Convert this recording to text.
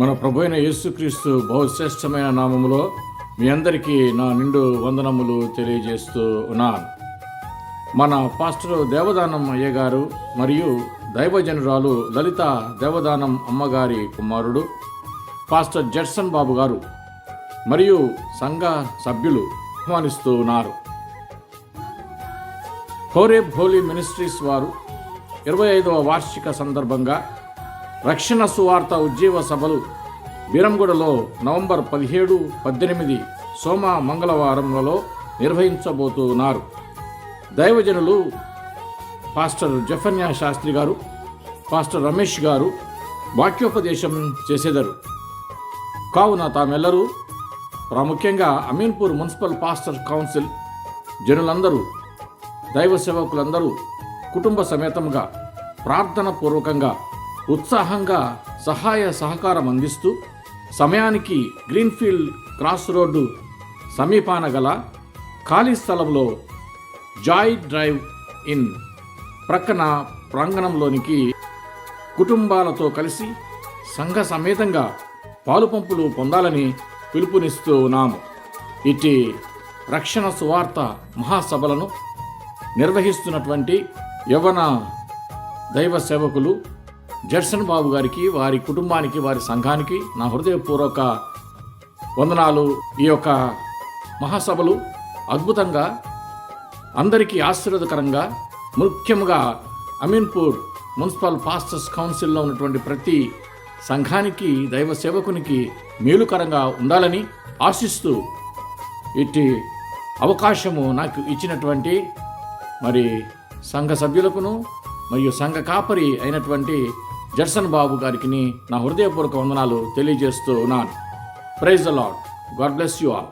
మన ప్రభు అయిన యేసుక్రీస్తు బహుశ్రేష్టమైన నామములో మీ అందరికీ నా నిండు వందనములు తెలియజేస్తూ ఉన్నాను. మన పాస్టర్ దేవదానం అయ్య గారు మరియు దైవజనురాలు లలిత దేవదానం అమ్మగారి కుమారుడు పాస్టర్ జడ్సన్ బాబు గారు మరియు సంఘ సభ్యులు ఆహ్వానిస్తూ ఉన్నారు. హోరేబ్ హోలీ మినిస్ట్రీస్ వారు ఇరవై ఐదవ వార్షిక సందర్భంగా రక్షణ సువార్త ఉజ్జీవ సభలు బీరంగూడలో నవంబర్ పదిహేడు పద్దెనిమిది సోమ మంగళవారంలలో నిర్వహించబోతున్నారు. దైవజనులు పాస్టర్ జఫన్యా శాస్త్రి గారు పాస్టర్ రమేష్ గారు వాక్యోపదేశం చేసేదారు. కావున తామెల్లరూ ప్రాముఖ్యంగా అమీన్పూర్ మున్సిపల్ పాస్టర్ కౌన్సిల్ జనులందరూ దైవ సేవకులందరూ కుటుంబ సమేతంగా ప్రార్థన పూర్వకంగా ఉత్సాహంగా సహాయ సహకారం అందిస్తూ సమయానికి గ్రీన్ఫీల్డ్ క్రాస్ రోడ్డు సమీపాన గల ఖాళీ స్థలంలో జాయ్ డ్రైవ్ ఇన్ ప్రక్కన ప్రాంగణంలోనికి కుటుంబాలతో కలిసి సంఘ సమేతంగా పాలు పంపులు పొందాలని పిలుపునిస్తూ ఉన్నాము. ఇటు రక్షణ సువార్త మహాసభలను నిర్వహిస్తున్నటువంటి యవన దైవ సేవకులు జడ్సన్ బాబు గారికి వారి కుటుంబానికి వారి సంఘానికి నా హృదయపూర్వక వందనాలు. ఈ యొక్క మహాసభలు అద్భుతంగా అందరికీ ఆశీర్వదకరంగా ముఖ్యంగా అమీన్పూర్ మున్సిపల్ పాస్టర్స్ కౌన్సిల్లో ఉన్నటువంటి ప్రతి సంఘానికి దైవ సేవకునికి మేలుకరంగా ఉండాలని ఆశిస్తూ ఇట్టి అవకాశము నాకు ఇచ్చినటువంటి మరి సంఘ సభ్యులకును మరియు సంఘ కాపరి అయినటువంటి జడ్సన్ బాబు గారికి నా హృదయపూర్వక వందనాలు తెలియజేస్తూ ఉన్నాను. Praise the God bless you all